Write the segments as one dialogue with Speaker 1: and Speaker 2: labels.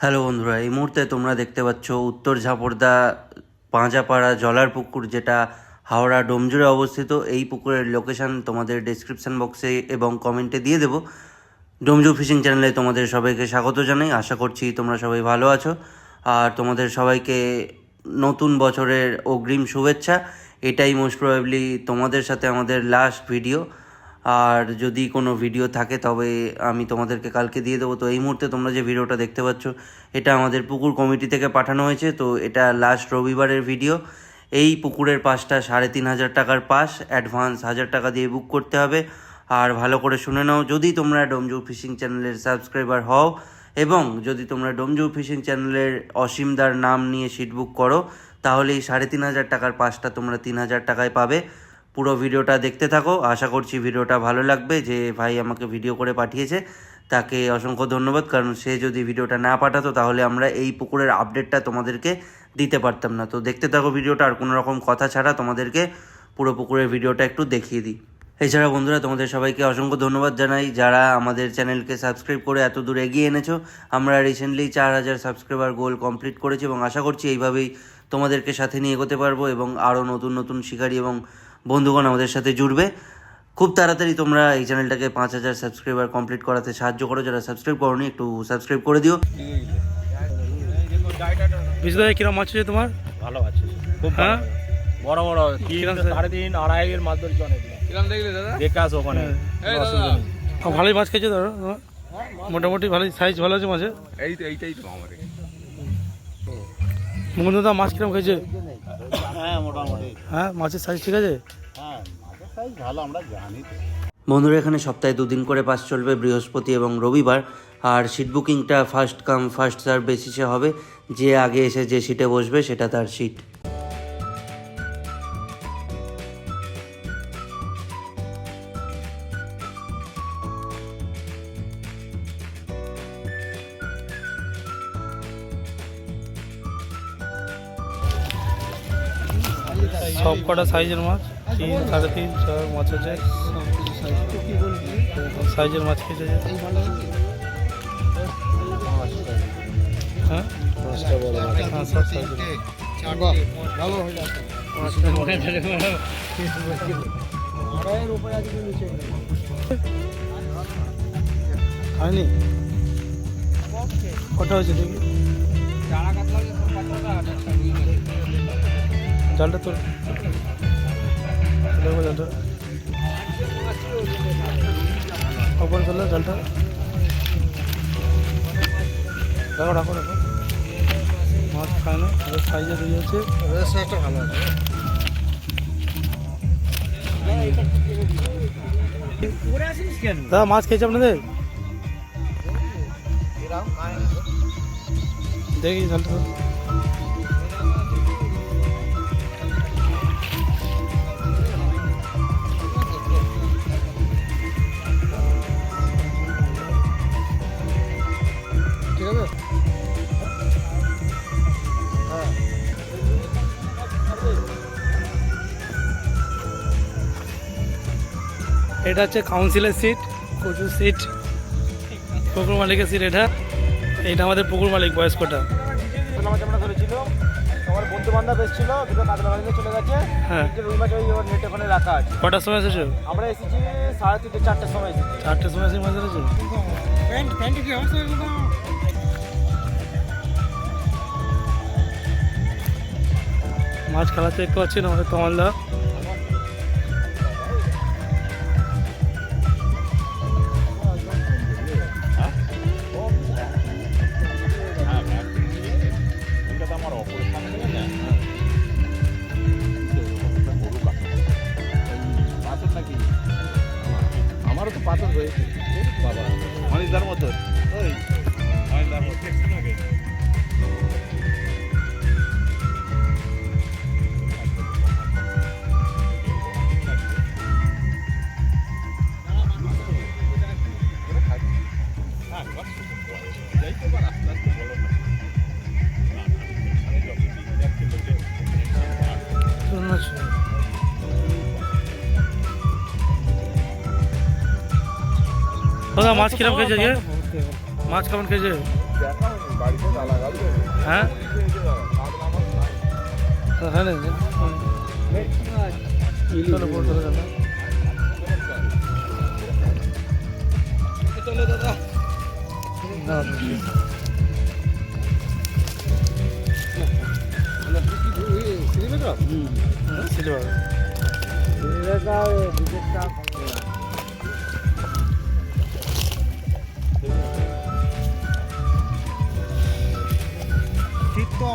Speaker 1: Hello বন্ধুরা, এই মুহূর্তে তোমরা দেখতে পাচ্ছ উত্তর ঝাপড়দা পাঁজাপাড়া জলার পুকুর যেটা হাওড়া ডোমজুড়ে অবস্থিত। এই পুকুরের লোকেশন তোমাদের ডেসক্রিপশন বক্সে এবং কমেন্টে দিয়ে দেবো। ডোমজু ফিশিং চ্যানেলে তোমাদের সবাইকে স্বাগত জানাই। আশা করছি তোমরা সবাই ভালো আছো। আর তোমাদের সবাইকে নতুন বছরের অগ্রিম শুভেচ্ছা। এটাই মোস্ট প্রবাবলি তোমাদের সাথে আমাদের লাস্ট ভিডিও আর যদি কোনো ভিডিও থাকে, তবে আমি তোমাদেরকে কালকে দিয়ে দেবো। তো এই মুহূর্তে তোমরা যে ভিডিওটা দেখতে পাচ্ছ, এটা আমাদের পুকুর কমিটি থেকে পাঠানো হয়েছে। তো এটা লাস্ট রবিবারের ভিডিও এই পুকুরের পাসটা সাড়ে তিন হাজার টাকার পাস অ্যাডভান্স হাজার টাকা দিয়ে বুক করতে হবে। আর ভালো করে শুনে নাও। যদি তোমরা ডোমজু ফিশিং চ্যানেলের সাবস্ক্রাইবার হও এবং যদি তোমরা ডোমজু ফিশিং চ্যানেলের অসীমদার নাম নিয়ে সিট বুক করো, তাহলে এই সাড়ে তিন হাজার টাকার পাসটা তোমরা তিন হাজার টাকায় পাবে। পুরো ভিডিওটা দেখতে থাকো। আশা করছি ভিডিওটা ভালো লাগবে। যে ভাই আমাকে ভিডিও করে পাঠিয়েছে, তাকে অসংখ্য ধন্যবাদ। কারণ সে যদি ভিডিওটা না পাঠাতো, তাহলে আমরা এই পুকুরের আপডেটটা তোমাদেরকে দিতে পারতাম না। তো দেখতে থাকো ভিডিওটা, আর কোনো রকম কথা ছাড়া তোমাদেরকে পুরো পুকুরের ভিডিওটা একটু দেখিয়ে দিই। এছাড়া বন্ধুরা, তোমাদের সবাইকে অসংখ্য ধন্যবাদ জানাই। যারা আমাদের চ্যানেলকে সাবস্ক্রাইব করে এত দূর এগিয়ে এনেছো, আমরা রিসেন্টলি চার হাজার সাবস্ক্রাইবার গোল কমপ্লিট করেছি এবং আশা করছি এইভাবেই তোমাদেরকে সাথে নিয়ে এগোতে পারব এবং আরও নতুন নতুন শিকারী এবং বন্ধুগণ আমাদের সাথে জুড়বে। খুব তাড়াতাড়ি তোমরা এই চ্যানেলটাকে পাঁচ হাজার সাবস্ক্রাইবার কমপ্লিট করাতে সাহায্য করো। যারা সাবস্ক্রাইব করোনি একটু সাবস্ক্রাইব করে দিও।
Speaker 2: বিশুদা কিরম মাছ আছে তোমার?
Speaker 3: ভালো আছে। খুব
Speaker 2: হ্যাঁ?
Speaker 3: বড় বড়। তিন
Speaker 2: কিরম
Speaker 3: সাড়ে তিন আড়াইয়ের মাছ ধরছি অনেক
Speaker 4: কিরাম দেখলে দাদা?
Speaker 3: দেখে আসো ওখানে
Speaker 2: ভালোই মাছ খেয়েছো ধরো। মোটামুটি ভালোই সাইজ ভালো আছে মাছের।
Speaker 4: এই তো এইটাই তো আমার
Speaker 2: মুকুন্দদা মাছ কিরম খেয়েছে?
Speaker 3: হ্যাঁ মোটামুটি।
Speaker 2: হ্যাঁ মাছের সাইজ ঠিক আছে?
Speaker 3: হ্যাঁ মাছের সাইজ ভালো আমরা জানি
Speaker 1: বন্ধুরা এখানে সপ্তাহে দুদিন করে পাস চলবে বৃহস্পতি এবং রবিবার। আর সিট বুকিংটা ফার্স্ট কাম ফার্স্ট সার্ভ বেসিসে হবে। যে আগে এসে যে সিটে বসবে সেটা তার সিট
Speaker 2: সব কটা সাইজের মাছ, তিন, সাড়ে তিন, চার, মাছ আছে। সাইজের মাছ যে। হ্যাঁ? হ্যাঁ সব সাইজের কটা হয়েছে দেখি। জালটা তোর দেখো জালটা ওপরে ফেললে জালটা রাখো রাখো রাখো মাছ খায় না ওদের সাইজে দিয়ে আছে
Speaker 3: ভালো আছে
Speaker 2: দাদা মাছ খেয়েছে আপনাদের দেখি জালটা এটা হচ্ছে কাউন্সিলের সিট প্রচুর সিট পুকুর মালিকের সিট এটা। এটা আমাদের পুকুর মালিক বয়স্কটা।
Speaker 3: মাছ আমরা ধরেছিল আমার বন্ধু এসেছিল দুটো কাতলা মাছ চলে গেছে।
Speaker 2: হ্যাঁ। কটার সময় এসেছ?
Speaker 3: আমরা এসেছি সাড়ে তিনটে চারটের সময় এসেছি।
Speaker 2: চারটের সময় এসে মাছ খেলাতে দেখতে পাচ্ছেন আমাদের কমালদা? দাদা মাছ কিরম খেয়েছে আজকে মাছ কেমন খেয়েছে হ্যাঁ। হ্যাঁ চলো বড়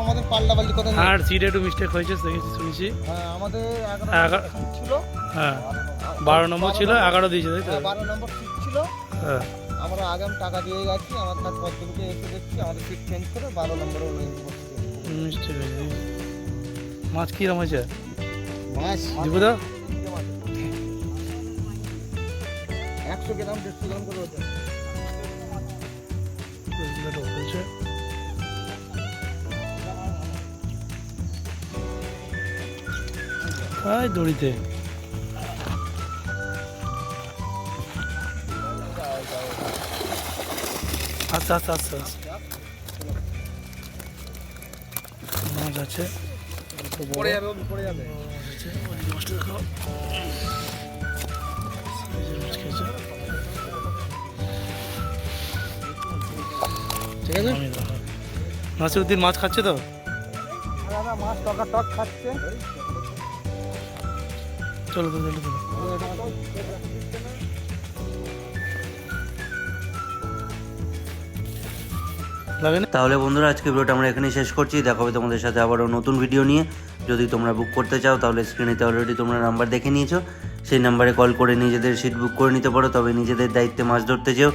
Speaker 5: আমাদের পাল্লাপাল্লি কথা নেই।
Speaker 2: আর সিটে একটু মিস্টেক হয়েছে শুনেছি।
Speaker 5: হ্যাঁ আমাদের এগারো ছিল।
Speaker 2: হ্যাঁ বারো নম্বর ছিল। এগারো দিয়েছে তাই তো?
Speaker 5: হ্যাঁ, বারো নম্বর সিট ছিল।
Speaker 2: হ্যাঁ।
Speaker 5: আমরা আগাম টাকা দিয়ে গেছি আমার কাছে পদ্মকে এসে দেখছি আমাদের সিট চেঞ্জ করে বারো নম্বরে
Speaker 2: মিস্টেক হয়েছে মাছ কিরম হয়েছে?
Speaker 5: মাছ।
Speaker 2: দীপুদা
Speaker 5: একশো গ্রাম দেড়শো গ্রাম করে ওজন
Speaker 2: হাই দড়িতে। আচ্ছা আচ্ছা আচ্ছা। মাছ আছে।
Speaker 5: পড়ে যাবে পড়ে যাবে।
Speaker 2: আছে, ওই যে মাছটা দেখো। মাছ
Speaker 5: ঠিক আছে?
Speaker 2: নাসিরুদ্দিন মাছ খাচ্ছে তো?
Speaker 5: মাছ টকা টক খাচ্ছে।
Speaker 2: চলো চলো তো
Speaker 1: তাহলে বন্ধুরা, আজকে ভিডিওটা আমরা এখানেই শেষ করছি। দেখা হবে তোমাদের সাথে আবারও নতুন ভিডিও নিয়ে। যদি তোমরা বুক করতে চাও, তাহলে স্ক্রিনেতে অলরেডি তোমরা নাম্বার দেখে নিয়েছো। সেই নাম্বারে কল করে নিজেদের সিট বুক করে নিতে পারো। তবে নিজেদের দায়িত্বে মাছ ধরতে যেও।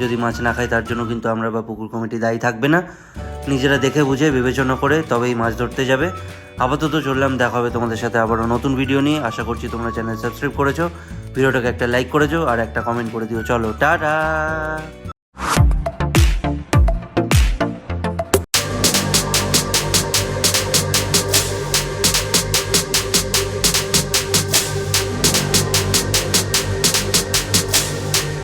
Speaker 1: যদি মাছ না খাই, তার জন্য কিন্তু আমরা বা পুকুর কমিটি দায়ী থাকবে না। নিজেরা দেখে বুঝে বিবেচনা করে তবেই মাছ ধরতে যাবে। আপাতত চললাম, দেখা হবে তোমাদের সাথে আবারও নতুন ভিডিও নিয়ে। আশা করছি তোমরা চ্যানেল সাবস্ক্রাইব করেছ। ভিডিওটাকে একটা লাইক করেছ আর একটা কমেন্ট করে দিও। চলো, টাটা!